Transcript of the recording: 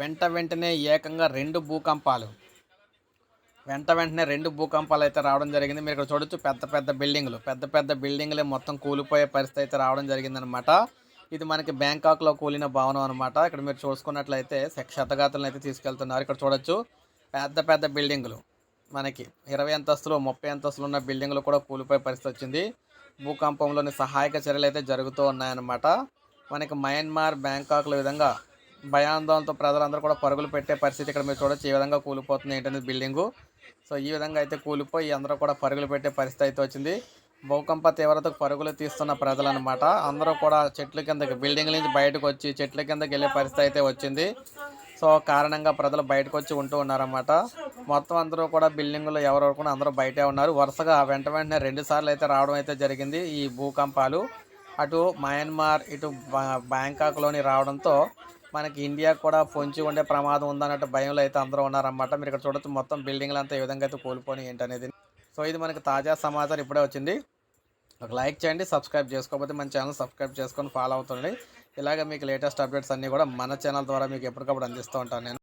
వెంట వెంటనే ఏకంగా రెండు భూకంపాలు. వెంట వెంటనే రెండు భూకంపాలు అయితే రావడం జరిగింది. మీరు ఇక్కడ చూడొచ్చు పెద్ద పెద్ద బిల్డింగ్లు. పెద్ద పెద్ద బిల్డింగ్లే మొత్తం కూలిపోయే పరిస్థితి అయితే రావడం జరిగిందనమాట ఇది మనకి బ్యాంకాక్లో కూలిన భవనం అనమాట ఇక్కడ మీరు చూసుకున్నట్లయితే శతగాతులను అయితే తీసుకెళ్తున్నారు. ఇక్కడ చూడొచ్చు పెద్ద పెద్ద బిల్డింగులు. మనకి ఇరవై అంతస్తులు ముప్పై అంతస్తులు ఉన్న బిల్డింగ్లు కూడా కూలిపోయే పరిస్థితి వచ్చింది. భూకంపంలోని సహాయక చర్యలు అయితే జరుగుతూ ఉన్నాయన్నమాట. మనకి మయన్మార్ బ్యాంకాక్ల విధంగా భయాందోళనతో ప్రజలందరూ కూడా పరుగులు పెట్టే పరిస్థితి ఇక్కడ మీరు చూడొచ్చు. ఈ విధంగా కూలిపోతుంది ఏంటనేది బిల్డింగు. సో ఈ విధంగా అయితే కూలిపోయి అందరూ కూడా పరుగులు పెట్టే పరిస్థితి అయితే వచ్చింది. భూకంప తీవ్రతకు పరుగులు తీస్తున్న ప్రజలన్నమాట. అందరూ కూడా చెట్ల కిందకి బిల్డింగ్ నుంచి బయటకు వచ్చి చెట్ల కిందకి వెళ్ళే పరిస్థితి అయితే వచ్చింది. సో కారణంగా ప్రజలు బయటకు వచ్చి ఉంటూ ఉన్నారన్నమాట. మొత్తం అందరూ కూడా బిల్డింగ్లో ఎవరెవరు కూడా అందరూ బయటే ఉన్నారు. వరుసగా వెంట వెంటనే రెండు సార్లు అయితే రావడం అయితే జరిగింది ఈ భూకంపాలు. అటు మయన్మార్ ఇటు బ్యాంకాక్లోని రావడంతో మనకి ఇండియా కూడా పొంచి ఉండే ప్రమాదం ఉందన్నట్టు భయంలో అయితే అందరూ ఉన్నారన్నమాట. మీరు ఇక్కడ చూడొచ్చు మొత్తం బిల్డింగ్లు అంతా ఏ విధంగా అయితే కోల్పోయి ఏంటనేది. సో ఇది మనకి తాజా సమాచారం ఇప్పుడే వచ్చింది. ఒక లైక్ చేయండి సబ్స్క్రైబ్ చేసుకోకపోతే మన ఛానల్ సబ్స్క్రైబ్ చేసుకొని ఫాలో అవుతుండండి. ఇలాగ మీకు లేటెస్ట్ అప్డేట్స్ అన్నీ కూడా మన ఛానల్ ద్వారా మీకు ఎప్పటికప్పుడు అందిస్తూ ఉంటాను నేను.